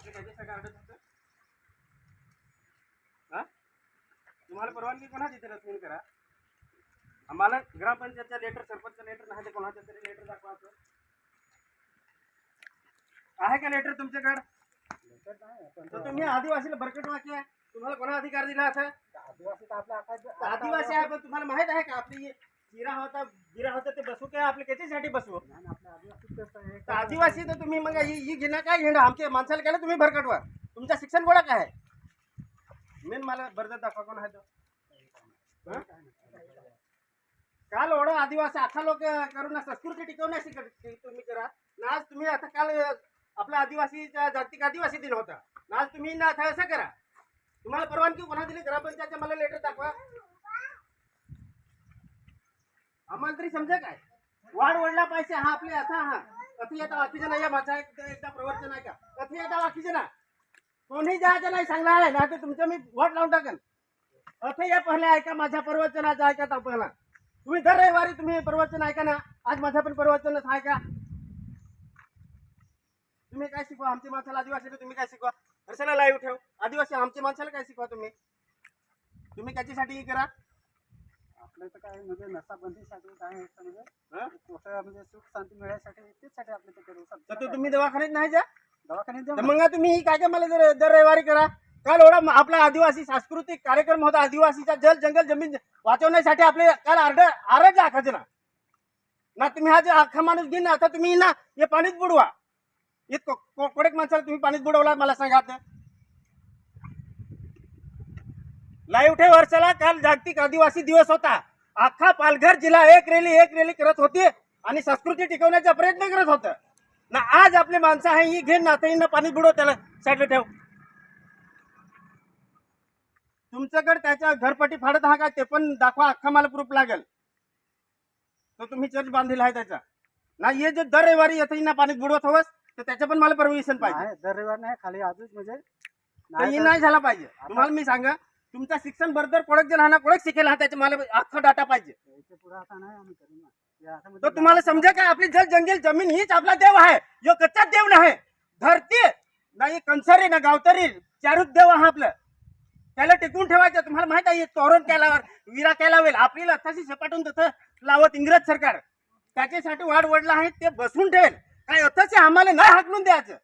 आपले हा? तुम्हाला परवानगी कोणा देते रचना करा? आम्हाला ग्रामपंचायतच्या लेटर सरपंच लेटर नाही ते कोणाचं तरी लेटर दाखवायचं. आहे का लेटर तुमच्याकडे? तर तुम्ही आदिवासीला बरकट वाक्य तुम्हाला कोणा अधिकार दिला असं आदिवासी तर आदिवासी आहे पण तुम्हाला माहीत आहे का आपली जिरा होता जिरा होता ते बसू काय आपले त्याच्यासाठी बसू? आपल्या आदिवासी तर आदिवासी तर तुम्ही मग ही ही घेणं काय घेणं? आमच्या माणसाला केलं तुम्ही भरकटवा तुमचं शिक्षण गोळा काय? आहे मेन मला बरं दाखवा कोण आहे तो? काल ओढा आदिवासी? आता लोक करून संस्कृती कर- तुम्ही करा. ना आज तुम्ही आता काल आपला आदिवासीचा जागतिक आदिवासी दिन होता. ना आज तुम्ही ना आता असं करा. तुम्हाला परवानगी कोणा दिली? ग्रामपंचायतच्या मला लेटर दाखवा. आम्हाला तरी समजा काय? वाढ वडला पाहिजे हा आपले असा हा. कथी येता बाकीचे नाही माझा एकदा प्रवर्तन आहे का कथी येता बाकीचे ना? कोणी जायचं नाही सांगणार आहे ना तर तुमचं मी वट लावून टाकेन. अथे या पहिले ऐका माझ्या प्रवचनाचं ऐका तर पहिला तुम्ही दर रविवारी तुम्ही प्रवचन ऐका ना. आज माझं पण प्रवचनच आहे का तुम्ही काय शिकवा? आमची माणसाला आदिवासी तुम्ही काय शिकवा? कशाला लाईव्ह ठेव. आदिवासी आमची माणसाला काय शिकवा तुम्ही? तुम्ही त्याच्यासाठी करा. आपलं तर काय म्हणजे नसाबंदीसाठी काय तर म्हणजे? मोठं म्हणजे सुख शांती मिळायसाठी तेचसाठी आपलं ते करू शकतो. तुम्ही दवाखान्यात नाही जा? दवाखान्यात तर मग तुम्ही ही काय काय मला दर दर रविवारी करा. काल एवढा आपला आदिवासी सांस्कृतिक कार्यक्रम होता. आदिवासीचा जल जंगल जमीन वाचवण्यासाठी आपले काल अर्ध आरज आखायचे ना. ना तुम्ही हा जे अख्खा माणूस घेईन ना आता तुम्ही ना हे पाणीच बुडवा. इतकं को- कोडेक माणसाला तुम्ही पाणीच बुडवला मला सांगा लाईव्ह ठे वर्षाला काल जागतिक आदिवासी दिवस होता. अख्खा पालघर जिल्हा एक रेली एक रेली करत होती आणि संस्कृती टिकवण्याचा प्रयत्न करत होतं. ना आज आपले माणसं आहे ही घेऊन नातं ना पाणी बुडव त्याला साईडला ठेव. तुमच्याकडे त्याच्या घरपट्टी फाडत हा काय ते पण दाखवा अख्खा मला प्रूफ लागेल. तो तुम्ही चर्च बांधलेला आहे त्याचा. ना हे जे दर रविवारी येतं ना पाणी बुडवत हवंस तर त्याचं पण मला परमिशन पाहिजे. दर रविवार नाही खाली आजच म्हणजे तर तर- नाही झाला पाहिजे. तुम्हाला मी सांगा तुमचं शिक्षण बरोबर कोडक जे राहणार कोडक शिकेल हा त्याचा मला अख्खा डाटा पाहिजे. याच्यापुढे आता नाही आम्ही करू ना. आता तर म्हणजे तुम्हाला समजा काय आपली जल जंगल जमीन हीच आपला देव आहे. जो कच्चा देव नाही. धरती नाही कंसारी ना गावतरी. चारूच देव हा आपलं. त्याला टिकून ठेवायचं. तुम्हाला माहीत आहे हे तोरण केल्यावर विरा केला होईल आपली लथाशी सपाटून तसं लावत इंग्रज सरकार. त्याच्यासाठी वाढ वडला आहे ते बसून ठेवेल. काय अथच आम्हाला नाही हाकलून द्यायचं.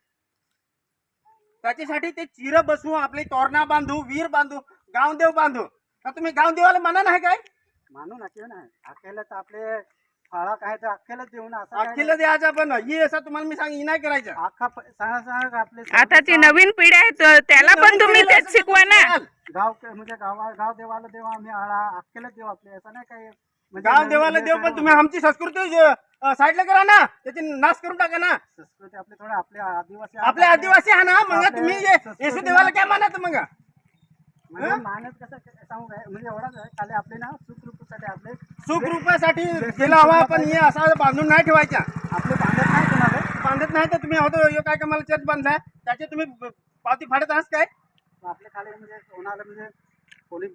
त्याच्यासाठी ते चिर बसवू आपले तोरणा बांधू वीर बांधू. गावदेव बांधू का तुम्ही गावदेवाला म्हणा नाही काय? मानू ना किंवा नाही. अखेला तर आपले फाळा काय तर अखेलाच देऊ ना असं अखिल द्यायचा पण ही असं तुम्हाला मी सांग ही नाही करायचं. नाही. अख्खा प- सांगा आपले आताची नवीन पिढी आहे तर त्याला पण तुम्ही तेच शिकवा ना. गाव म्हणजे गावा गाव देवाला देव आम्ही आळा अख्खेलाच देव आपले असं नाही काय म्हणजे गाव देवाला देव पण तुम्ही आमची संस्कृती साईडला करा ना. त्याची नाश करून टाका ना. संस्कृती आपली थोडे आपले आदिवासी आपले आदिवासी आहे ना मग तुम्ही ये- येशू देवाला काय मानत मग? म्हणजे मानत कसं सांगू काय? म्हणजे एवढाच आहे. खाली आपले ना सुखरूपसाठी आपले सुखरूपासाठी केला हवा पण हे असा बांधून नाही ठेवायचा आपले बांधत नाही कोणाला बांधत नाही तर तुम्ही होतो ह्यो काय का मला चर्च बांधलाय त्याचे तुम्ही ब- पावती फाडत आहात काय? आपले खाली म्हणजे कोणाला म्हणजे कोणी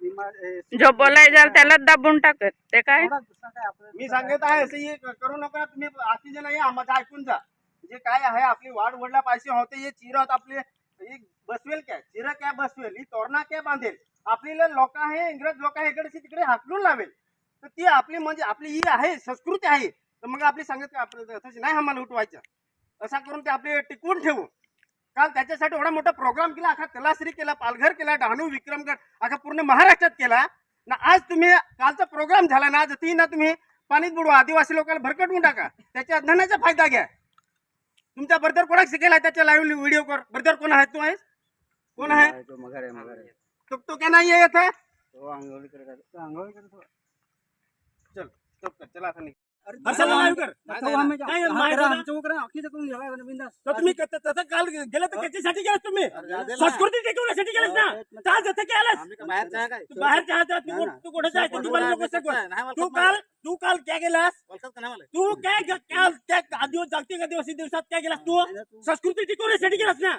जो बोलायचा त्याला दाबून टाकत. ते काय? एवढाच दुसरा काय आपलं मी सांगत आहे असं हे करू नका तुम्ही आती जे नाही आम्हाला ऐकून जा. जे काय आहे आपली वाढ वडला पाहिजे होते हे चिरत आपले. हे बसवेल काय? चिर काय बसवेल? ही तोरणा काय बांधेल? आपली लोक आहे इंग्रज लोक आहे इकडे तिकडे हाकलून लावेल. तर ती आपली म्हणजे आपली ही आहे संस्कृती आहे. तर मग आपली सांगत का आपलं तशी नाही आम्हाला उठवायचं. असा करून ते आपले टिकवून ठेवू. काल त्याच्यासाठी एवढा मोठा प्रोग्राम केला अखा तलासरी केला पालघर केला डहाणू विक्रमगड अखा पूर्ण महाराष्ट्रात केला. ना आज तुम्ही कालचा प्रोग्राम झाला ना आज ती ना तुम्ही पाणीच बुडवा. आदिवासी लोकांना भरकटवून टाका. त्याच्या धनाचा फायदा घ्या. तुमच्या बरोबर कोणाक शिकेल आहे त्याच्या लाईव्ह व्हिडिओ कर बरोबर कोण आहे? तू आहेस? कोण आहे? तो मगर आहे मगर आहे. तो तो काय नाही येत आहे तो आंघोळी करत आहे. तो आंघोळी करत होता. चल तो कर चला आता निघ. live कर. काय माहिती आहे? तर तुम्ही क- तसं काल गेलं तर त्याच्यासाठी गेलास तुम्ही. संस्कृती टिकवण्यासाठी गेलास ना. का जसं केलंस तू बाहेर तू. तू कुठे जायचं तू काल तू काल काय गेलास? तू काय ग- काल त्या आदिवासी जागतिक आदिवासी दिवसात काय गेलास तू? संस्कृती टिकवण्यासाठी गेलास ना?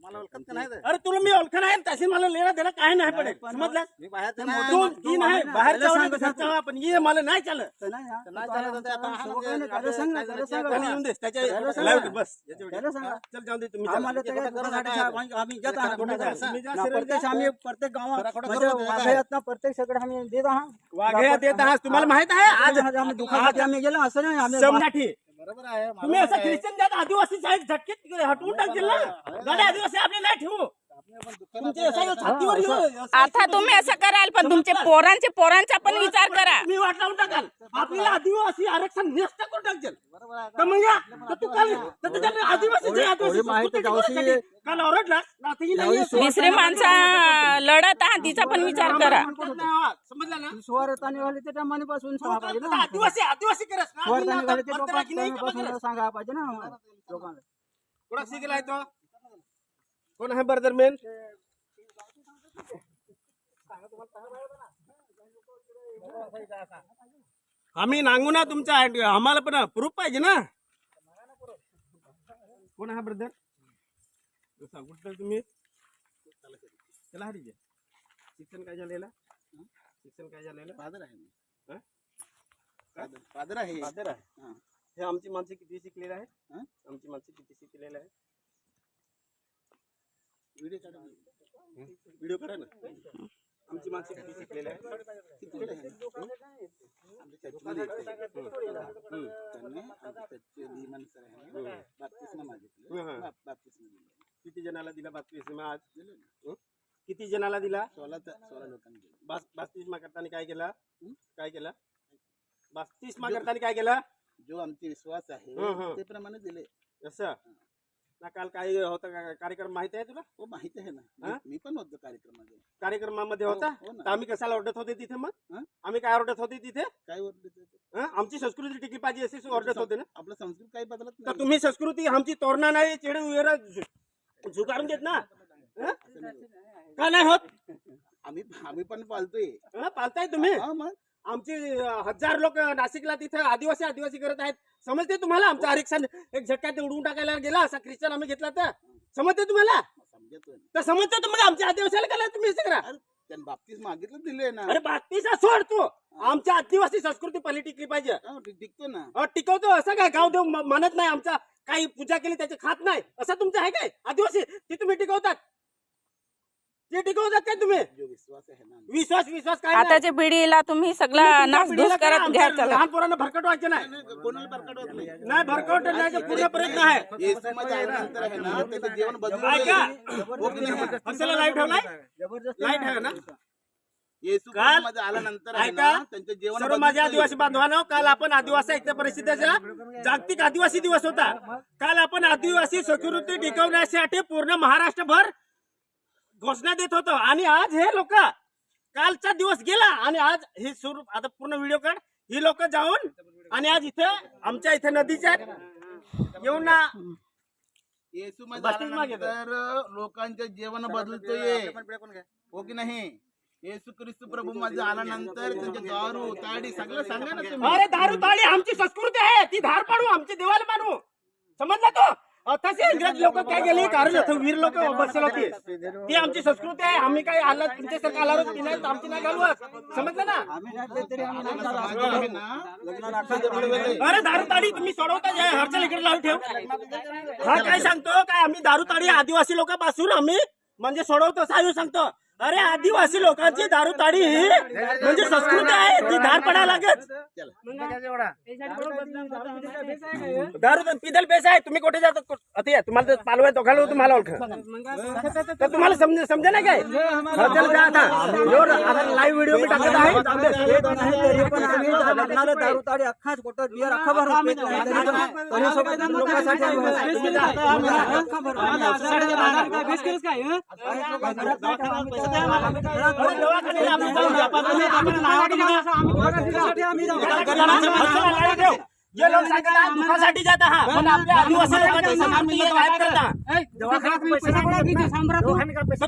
तुम्हाला ओळखत का नाही ते? अरे तुला मी ओळखण आहे तशी मला लेणं देणं काय नाही पडेल. समजलं? मी बाहेरचं नाही. दोन तीन आहे ना, बाहेरचा त्याला वाला सांग, घरचा ये मला नाही चालत. नाही नाही तो चालत. आता हा म्हणजे त्याला सांग ना, त्याला सांग. ते त्याला येऊन दे त्याच्या त्याला सांग. लाईव्ह बस याच्या त्याला सांगा. चल जाऊन दे तुम्ही चला. आम्हाला आहे, आम्ही- आम्ही जात आहात कुठं कुठं जा? तुम्ही जा ना, सरळ प्रत्येक जा. आम्ही प्रत्येक गावात म्हणजे करून देता प्रत्येक सगळं आम्ही देत आहात. वाघ्या देत आहात तुम्हाला माहित आहे आज आज आम्ही दुकानात आम्ही गेलो असं नाही आम्ही समजाठी बरोबर आहे मला तुम्ही असं. ख्रिश्चन जात आदिवासी साहेब झटकेत हटवून टाकतील ना? गाड्या आदिवासी आपले नाही ठेवू. आता तुम्ही असं कराल पण तुमचे पोरांचे पोरांचा पण विचार करा. तुम्ही वाट लावून टाकाल. आपल्याला आदिवासी आरक्षण नष्ट करून टाकतील. बरोबर आहे. तर मग या तर तू काल तर तुझ्याकडे आदिवासी जे आदिवासी एवढी माहिती संस्कृती गावची- शिकवण्यासाठी काल ओरडला नातीही नाही आहे. तिसरी माणसा लढत आहात तिचा पण विचार करा. समजलं ना? सांगा पाहिजे ना. आदिवासी आदिवासी? सांगा पाहिजे लोकांना. शिकलाय तो? कोण आहे बरदर मेन आम्ही नांगू ना तुमचा आम्हाला पण प्रूफ पाहिजे ना। कोण आहे ब्रदर? कुठं तुम्ही। चला हरीजे। शिक्षण काय झालेलं शिक्षण काय झालेलं फादर आहे. हा? फादर आहे। फादर आहे? हा. हे आमची माणसं किती शिकलेली आहेत? हा? आमची माणसं किती शिकलेली आहेत? व्हिडिओ काढा. करा ना. आमची माणसं किती शिकलेली आहेत? किती आहे? त्यांनी आहे. बाप्तिस्मा मागितलं. बाप्तिस्मा दिलं. किती जणाला दिला बाप्तिस्मा आज? दिलं किती जणाला दिला? सोळा सोळा लोकांनी दिलं. बास बाप्तिस्मा करताना काय केला? काय केला? बाप्तिस्मा करताना काय केला? जो आमचे विश्वास आहे. ते प्रमाणे दिले. असं? ना काल काय होतं का- कार्यक्रम माहिती आहे तुला हो माहिती आहे ना हा? मी- मी पण होतो कार्यक्रमामध्ये कार्यक्रमामध्ये हो, होता हो ना. तर आम्ही कशाला ओरडत होते तिथे मग हं? आम्ही काय ओरडत होते तिथे काय? हं? आमची संस्कृती टिकली पाहिजे अशी ओरडत होते ना आपलं संस्कृत काही बदलत तर नाही तुम्ही संस्कृती आमची तोरणा नाही चेडे झु- झुगारून देत ना हं? असं नाही. का नाही होत आम्ही आम्ही पण पालतोय हं? पालताय तुम्ही हा मग आमचे हजार लोक नाशिकला तिथे आदिवासी आदिवासी करत आहेत. समजते तुम्हाला आमचं आरक्षण? एक झटक्यात उडवून टाकायला गेला असा ख्रिश्चन आम्ही घेतला तर? समजते तुम्हाला. तर समजते तुम्हाला आमच्या आदिवासीला काय तुम्ही अरे त्यांनी बाप्तीस मागितलं दिले ना. अरे बातमीचा सोड तू. आमच्या आदिवासी संस्कृती पहिले टिकली पाहिजे. टिक- टिकतो ना. टिकवतो असं काय? गाव देव म- म्हणत नाही आमचा. काही पूजा केली त्याचे खात नाही. असं तुमचं आहे काय? आदिवासी ते तुम्ही टिकवतात. ते टिकवतात काय तुम्ही. जो विश्वास आहे ना विश्वास विश्वास काय नाही. आताच्या पिढीला तुम्ही सगळा तुमच्या नासधूस पिढीला काय करत घ्या आमच्या चला. लहान पोरांना भरकट व्हायचं नाही. नाही, कोणाला बरकट नाही. नाही भरकट नाही पूर्ण प्रयत्न आहे. येशू मध्ये आल्यानंतर आहे ना त्याचं जीवन बदलून ऐका. गेलं. हो की नाही? हर्षला लाईव्ह ठेवलाय? जबरदस्त लाइट आहे ना. येशू काल- मध्ये आल्यानंतर आहे ऐका. ना त्यांचं जीवन सर्व बदलून माझ्या गेलं. आदिवासी बांधवांनो काल आपण आदिवासी ऐक्य परिषदेचा जागतिक आदिवासी दिवस होता. काल आपण आदिवासी संस्कृती टिकवण्यासाठी पूर्ण महाराष्ट्रभर घोषणा देत होतो. आणि आज हे लोक कालचा दिवस गेला आणि आज हे सुरू आता पूर्ण व्हिडिओ काढ. ही लोक जाऊन आणि आज इथे आमच्या इथे नदीच्या येऊन ना. येशू मध्ये आल्यानंतर लोकांचं जीवन बदलतोय. हो की नाही? येशू ख्रिस्त प्रभू मध्ये आल्यानंतर त्यांचे दारू ताडी सगळं सांगा ना अरे दारू ताळी आमची संस्कृती आहे. ती धार पाडू आमची देवाला मानू. समजला तो? तसे इंग्रज लोक काय गेले कारण वीर लोक बसले होते. ती आमची संस्कृती आहे. आम्ही काय आला तुमच्यासारखं आला नाही आमची नाही घालवत समजलं ना. अरे दारू ताडी तुम्ही सोडवता? जे हरच्या इकडे लावून ठेव. हा काय सांगतो? काय आम्ही दारू ताडी आदिवासी लोकांपासून आम्ही म्हणजे सोडवतो सायू सांगतो. अरे आदिवासी लोकांची दारू ताडी ही म्हणजे संस्कृती आहे ती धार पडा लागत दारू पिदल पेस आहे तुम्ही कुठे जातात अति तुम्हाला पालव आहे दोघाला तुम्हाला ओळख तर तुम्हाला समज समजे नाही काय चल जा आता लाईव्ह व्हिडिओ मी टाकत आहे जाऊ अख्खाच बियर अख्खा भरून लोकांसाठी जा. अख्खा भरून नाही ठेवा, जे लोक सांगतात दुखासाठी जात आहात पण आपल्या आदिवासी लोकांची संस्कृती हे गायब करता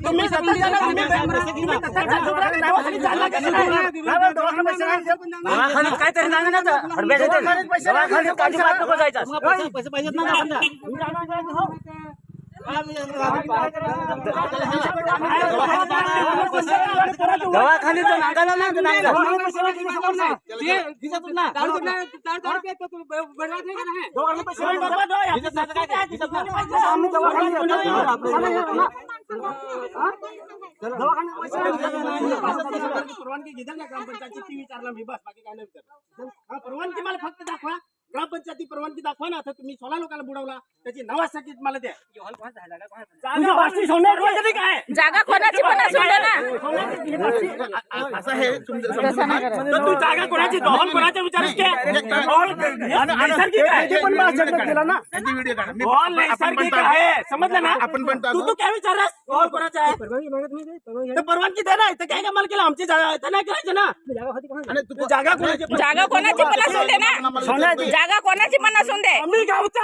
तुम्ही सतत जा ना, तुम्ही तुम्ही तसाच्या झोपड्यात नावाखाली चालला का नाही? दवाखान्यात पैसे नाही काहीतरी सांगा ना तर. दवाखान्यात पैसे नाही देत. दवाखान्याचं नांगाला ना नांगा परवानगी घेतली ना ग्रामपंचायतची ती विचारला मी. बस बाकी काय नाही विचारलं. हा, परवानगी मला फक्त दाखवा. ग्रामपंचायती परवानगी दाखवा ना. आता तुम्ही सोळा लोकांना बुडवला त्याची नावासाठी मला द्या. जागा वाशी काय? कोणाची पण असू दे ना. असं हे. तर तू जागा कोणाची? कोणाच्या विचारच पण केला त्यांची व्हिडिओ काढा मी नैसर्गिक. आहे. समजलं ना? आपण पण तू. तू काय विचारस हॉल कोणाचा आहे? तर परवानगी दे ना. इथं काय कमाल केलं? आमची जागा इथं नाही करायचं ना. तू जागा कोणाची जागा कोणाची पण असू दे ना. जागा कोणाची पण असू दे. आम्ही गावचा